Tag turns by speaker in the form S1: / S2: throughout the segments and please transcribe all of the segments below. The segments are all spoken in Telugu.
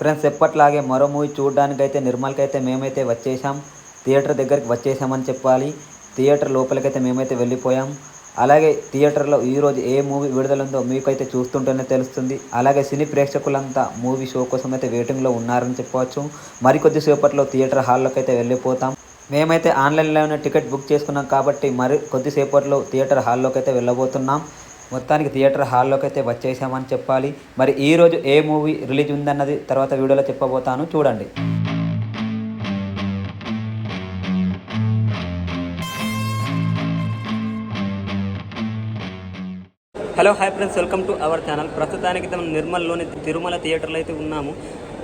S1: ఫ్రెండ్స్ ఎప్పట్లాగే మరో మూవీ చూడడానికైతే నిర్మల్కైతే మేమైతే వచ్చేసాం థియేటర్ దగ్గరికి వచ్చేసామని చెప్పాలి. థియేటర్ లోపలికైతే మేమైతే వెళ్ళిపోయాం. అలాగే థియేటర్లో ఈరోజు ఏ మూవీ విడుదలందో మీకైతే చూస్తుంటేనే తెలుస్తుంది. అలాగే సినీ ప్రేక్షకులంతా మూవీ షో కోసం అయితే వెయిటింగ్లో ఉన్నారని చెప్పవచ్చు. మరికొద్దిసేపట్లో థియేటర్ హాల్లోకి అయితే వెళ్ళిపోతాం. మేమైతే ఆన్లైన్లోనే టికెట్ బుక్ చేసుకున్నాం కాబట్టి మరి కొద్దిసేపట్లో థియేటర్ హాల్లోకి అయితే వెళ్ళబోతున్నాం. మొత్తానికి థియేటర్ హాల్లోకి అయితే వచ్చేసామని చెప్పాలి. మరి ఈరోజు ఏ మూవీ రిలీజ్ ఉందన్నది తర్వాత వీడియోలో చెప్పబోతాను. చూడండి. Hello hi friends. Welcome to our channel. ప్రస్తుతానికి మనం నిర్మల్లోని తిరుమల థియేటర్లో అయితే ఉన్నాము.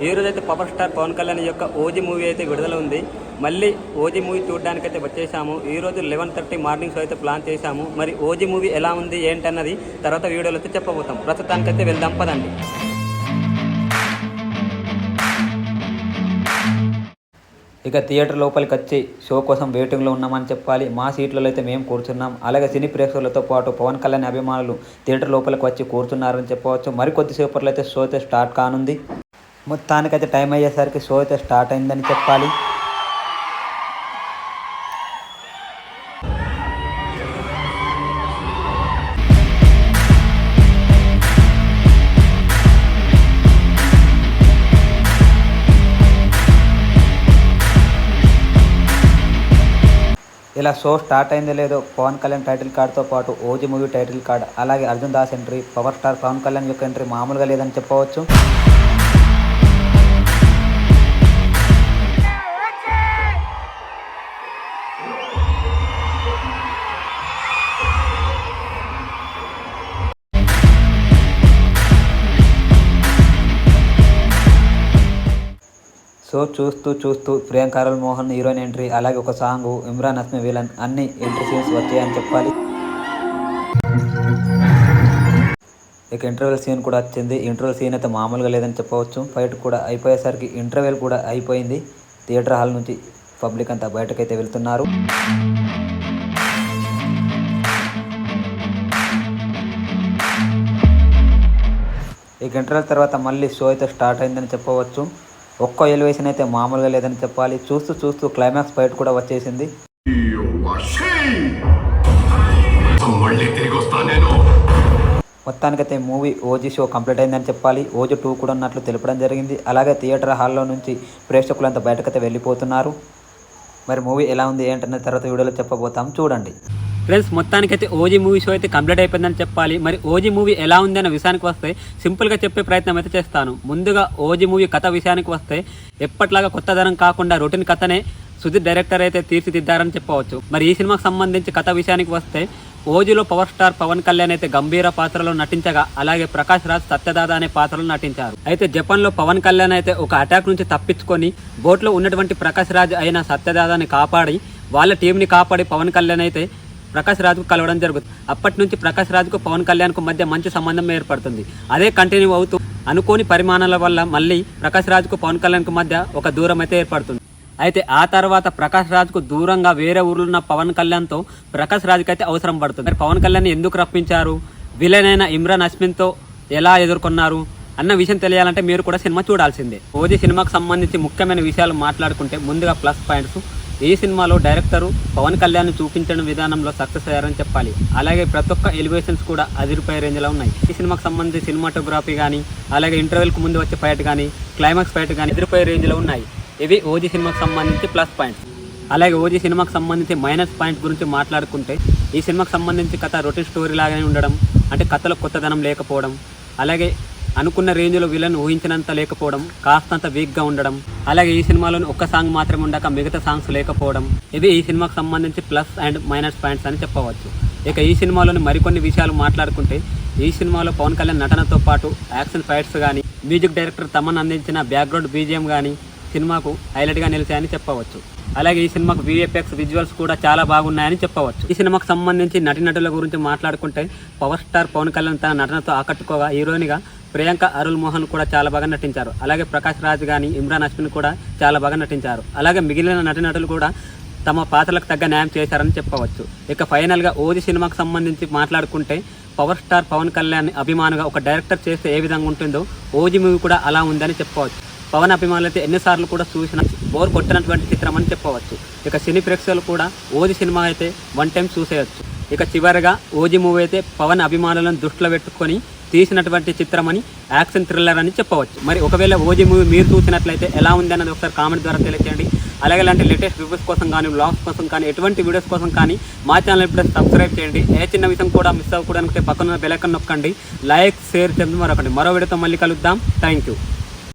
S1: ఈ రోజు అయితే పవర్ స్టార్ పవన్ కళ్యాణ్ యొక్క ఓజీ మూవీ అయితే విడుదల ఉంది. మళ్ళీ ఓజీ మూవీ చూడడానికైతే వచ్చేసాము. ఈ రోజు లెవెన్ థర్టీ మార్నింగ్ షో అయితే ప్లాన్ చేశాము. మరి ఓజీ మూవీ ఎలా ఉంది ఏంటన్నది తర్వాత వీడియోలో అయితే చెప్పబోతాం. ప్రస్తుతానికైతే వెళ్దాం పదండి. ఇక థియేటర్ లోపలికి వచ్చి షో కోసం వెయిటింగ్లో ఉన్నామని చెప్పాలి. మా సీట్లలో అయితే మేము కూర్చున్నాం. అలాగే సినీ ప్రేక్షకులతో పాటు పవన్ కళ్యాణ్ అభిమానులు థియేటర్ లోపలికి వచ్చి కూర్చున్నారని చెప్పవచ్చు. మరి కొద్దిసేపట్లో అయితే షో అయితే స్టార్ట్ కానుంది. మొత్తానికైతే టైం అయ్యేసరికి షో అయితే స్టార్ట్ అయిందని చెప్పాలి. ఇలా షో స్టార్ట్ అయిందో లేదో పవన్ కళ్యాణ్ టైటిల్ కార్డ్తో పాటు ఓజీ మూవీ టైటిల్ కార్డ్ అలాగే Arjun Das entry power star Pawan Kalyan యొక్క ఎంట్రీ మామూలుగా లేదని చెప్పవచ్చు. సో చూస్తూ చూస్తూ ప్రియాంక అరుల్ మోహన్ హీరోయిన్ ఎంట్రీ అలాగే ఒక సాంగ్ ఇమ్రాన్ హస్మి విలన్ అన్ని ఎంట్రీ సీన్స్ వచ్చాయని చెప్పాలి. ఇక ఇంటర్వెల్ సీన్ కూడా వచ్చింది. ఇంటర్వెల్ సీన్ అయితే మామూలుగా లేదని చెప్పవచ్చు. ఫైట్ కూడా అయిపోయేసరికి ఇంటర్వెల్ కూడా అయిపోయింది. థియేటర్ హాల్ నుంచి పబ్లిక్ అంతా బయటకైతే వెళ్తున్నారు. ఇక ఇంటర్వెల్ తర్వాత మళ్ళీ షో అయితే స్టార్ట్ అయిందని చెప్పవచ్చు. ఒక్క ఎలివేషన్ అయితే మామూలుగా లేదని చెప్పాలి. చూస్తూ చూస్తూ క్లైమాక్స్ ఫైట్ కూడా వచ్చేసింది. మొత్తానికైతే మూవీ ఓజీ షో కంప్లీట్ అయిందని చెప్పాలి. ఓజీ టూ కూడా ఉన్నట్లు తెలపడం జరిగింది. అలాగే థియేటర్ హాల్లో నుంచి ప్రేక్షకులంతా బయటకైతే వెళ్ళిపోతున్నారు. మరి మూవీ ఎలా ఉంది ఏంటనే తర్వాత వీడియోలో చెప్పబోతాం. చూడండి. ఫ్రెండ్స్ మొత్తానికైతే ఓజీ మూవీ షో అయితే కంప్లీట్ అయిపోయిందని చెప్పాలి. మరి ఓజీ మూవీ ఎలా ఉంది అన్న విషయానికి వస్తే సింపుల్గా చెప్పే ప్రయత్నం అయితే చేస్తాను. ముందుగా ఓజీ మూవీ కథ విషయానికి వస్తే ఎప్పట్లాగా కొత్తదనం కాకుండా రొటీన్ కథనే సుధీర్ డైరెక్టర్ అయితే తీర్చిదిద్దారని చెప్పవచ్చు. మరి ఈ సినిమాకి సంబంధించి కథ విషయానికి వస్తే ఓజీలో పవర్ స్టార్ పవన్ కళ్యాణ్ అయితే గంభీర పాత్రలో నటించగా అలాగే ప్రకాష్ రాజ్ సత్యదాద అనే పాత్రలో నటించారు. అయితే జపాన్లో పవన్ కళ్యాణ్ అయితే ఒక అటాక్ నుంచి తప్పించుకొని బోట్లో ఉన్నటువంటి ప్రకాష్ రాజ్ అయిన సత్యదాదాని కాపాడి వాళ్ళ టీంని కాపాడి పవన్ కళ్యాణ్ అయితే ప్రకాష్ రాజ్కు కలవడం జరుగుతుంది అప్పటి నుంచి ప్రకాష్ రాజ్కు పవన్ కళ్యాణ్కు మధ్య మంచి సంబంధం ఏర్పడుతుంది. అదే కంటిన్యూ అవుతూ అనుకోని పరిమాణాల వల్ల మళ్ళీ ప్రకాష్ రాజ్కు పవన్ కళ్యాణ్కు మధ్య ఒక దూరం అయితే ఏర్పడుతుంది. అయితే ఆ తర్వాత ప్రకాష్ రాజ్కు దూరంగా వేరే ఊర్లో ఉన్న పవన్ కళ్యాణ్తో ప్రకాష్ రాజ్కి అయితే అవసరం పడుతుంది. మరి పవన్ కళ్యాణ్ ఎందుకు రప్పించారు? విలన్ అయిన ఇమ్రాన్ అస్మిన్తో ఎలా ఎదుర్కొన్నారు? అన్న విషయం తెలియాలంటే మీరు కూడా సినిమా చూడాల్సిందే. ఓజీ సినిమాకు సంబంధించి ముఖ్యమైన విషయాలు మాట్లాడుకుంటే ముందుగా ప్లస్ పాయింట్స్ ఈ సినిమాలో డైరెక్టరు పవన్ కళ్యాణ్ చూపించడం విధానంలో సక్సెస్ అయ్యారని చెప్పాలి. అలాగే ప్రతి ఒక్క ఎలివేషన్స్ కూడా అదిరిపోయే రేంజ్లో ఉన్నాయి. ఈ సినిమాకి సంబంధించి సినిమాటోగ్రఫీ కానీ అలాగే ఇంటర్వెల్కి ముందు వచ్చే ఫైట్ కానీ క్లైమాక్స్ ఫైట్ కానీ అదిరిపోయే రేంజ్లో ఉన్నాయి. ఇవి ఓజీ సినిమాకి సంబంధించి ప్లస్ పాయింట్స్. అలాగే ఓజీ సినిమాకి సంబంధించి మైనస్ పాయింట్ గురించి మాట్లాడుకుంటే ఈ సినిమాకి సంబంధించి కథ రొటీన్ స్టోరీ లాగానే ఉండడం అంటే కథలో కొత్తదనం లేకపోవడం అలాగే అనుకున్న రేంజ్లో విలన్ ఊహించినంత లేకపోవడం కాస్తంత వీక్గా ఉండడం అలాగే ఈ సినిమాలోని ఒక్క సాంగ్ మాత్రమే ఉండక మిగతా సాంగ్స్ లేకపోవడం ఇది ఈ సినిమాకు సంబంధించి ప్లస్ అండ్ మైనస్ పాయింట్స్ అని చెప్పవచ్చు. ఇక ఈ సినిమాలోని మరికొన్ని విషయాలు మాట్లాడుకుంటే ఈ సినిమాలో పవన్ కళ్యాణ్ నటనతో పాటు యాక్షన్ ఫైట్స్ కానీ మ్యూజిక్ డైరెక్టర్ తమన్ అందించిన బ్యాక్గ్రౌండ్ బీజిఎం కానీ సినిమాకు హైలైట్గా నిలిచాయని చెప్పవచ్చు. అలాగే ఈ సినిమాకు విఎఫ్ఎక్స్ విజువల్స్ కూడా చాలా బాగున్నాయని చెప్పవచ్చు. ఈ సినిమాకు సంబంధించి నటినటుల గురించి మాట్లాడుకుంటే పవర్ స్టార్ పవన్ కళ్యాణ్ తన నటనతో ఆకట్టుకోగా హీరోయిన్గా ప్రియాంక అరుల్ మోహన్ కూడా చాలా బాగా నటించారు. అలాగే ప్రకాష్ రాజ్ కానీ ఇమ్రాన్ అశ్విన్ కూడా చాలా బాగా నటించారు. అలాగే మిగిలిన నటనటులు కూడా తమ పాత్రలకు తగ్గ న్యాయం చేశారని చెప్పవచ్చు ఇక ఫైనల్గా ఓజీ సినిమాకు సంబంధించి మాట్లాడుకుంటే పవర్ స్టార్ పవన్ కళ్యాణ్ అభిమానుగా ఒక డైరెక్టర్ చేస్తే ఏ విధంగా ఉంటుందో ఓజీ మూవీ కూడా అలా ఉందని చెప్పవచ్చు పవన్ అభిమానులు అయితే ఎన్నిసార్లు కూడా చూసిన బోర్ కొట్టినటువంటి చిత్రం అని చెప్పవచ్చు ఇక సినీ ప్రేక్షకులు కూడా ఓజీ సినిమా అయితే వన్ టైం చూసేయచ్చు. ఇక చివరిగా ఓజీ మూవీ అయితే పవన్ అభిమానులను దృష్టిలో పెట్టుకొని తీసినటువంటి చిత్రం అని యాక్షన్ థ్రిల్లర్ అని చెప్పవచ్చు. మరి ఒకవేళ ఓజీ మూవీ మీరు చూసినట్లయితే ఎలా ఉంది అన్నది ఒకసారి కామెంట్ ద్వారా తెలియచేయండి. అలాగే ఇలాంటి లేటెస్ట్ రివ్యూస్ కోసం కానీ బ్లాగ్స్ కోసం కానీ ఎటువంటి వీడియోస్ కోసం కానీ మా ఛానల్ ఇప్పుడే సబ్స్క్రైబ్ చేయండి. ఏ చిన్న విషయం కూడా మిస్ అవ్వకూడదంటే పక్కన బెలకన్ నొక్కండి. లైక్ షేర్ చేయండి మరొకటి. మరో వీడియోతో మళ్ళీ కలుద్దాం. Thank you.